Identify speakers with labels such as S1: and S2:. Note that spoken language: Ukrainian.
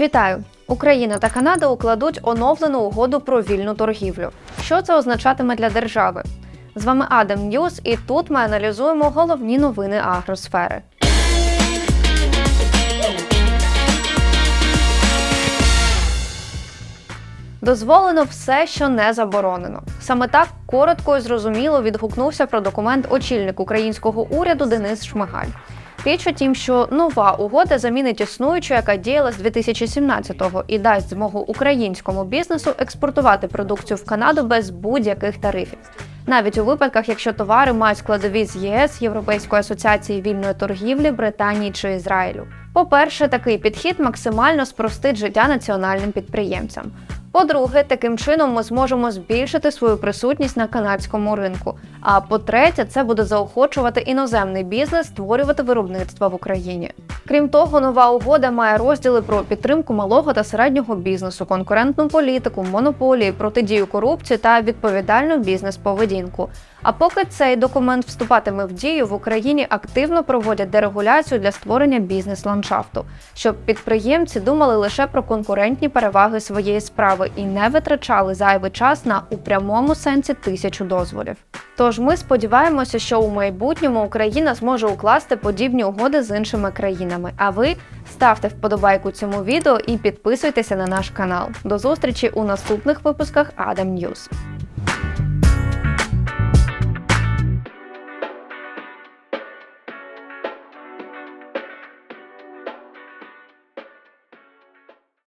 S1: Вітаю! Україна та Канада укладуть оновлену угоду про вільну торгівлю. Що це означатиме для держави? З вами Адам Ньюс, і тут ми аналізуємо головні новини агросфери. Дозволено все, що не заборонено. Саме так коротко і зрозуміло відгукнувся про документ очільник українського уряду Денис Шмигаль. Річ у тім, що нова угода замінить існуючу, яка діяла з 2017-го, і дасть змогу українському бізнесу експортувати продукцію в Канаду без будь-яких тарифів. Навіть у випадках, якщо товари мають складові з ЄС, Європейської асоціації вільної торгівлі, Британії чи Ізраїлю. По-перше, такий підхід максимально спростить життя національним підприємцям. По-друге, таким чином ми зможемо збільшити свою присутність на канадському ринку. А по-третє, це буде заохочувати іноземний бізнес створювати виробництва в Україні. Крім того, нова угода має розділи про підтримку малого та середнього бізнесу, конкурентну політику, монополії, протидію корупції та відповідальну бізнес-поведінку. А поки цей документ вступатиме в дію, в Україні активно проводять дерегуляцію для створення бізнес-ландшафту, щоб підприємці думали лише про конкурентні переваги своєї справи і не витрачали зайвий час на у прямому сенсі тисячу дозволів. Тож ми сподіваємося, що у майбутньому Україна зможе укласти подібні угоди з іншими країнами. А ви ставте вподобайку цьому відео і підписуйтеся на наш канал. До зустрічі у наступних випусках Адам Ньюс.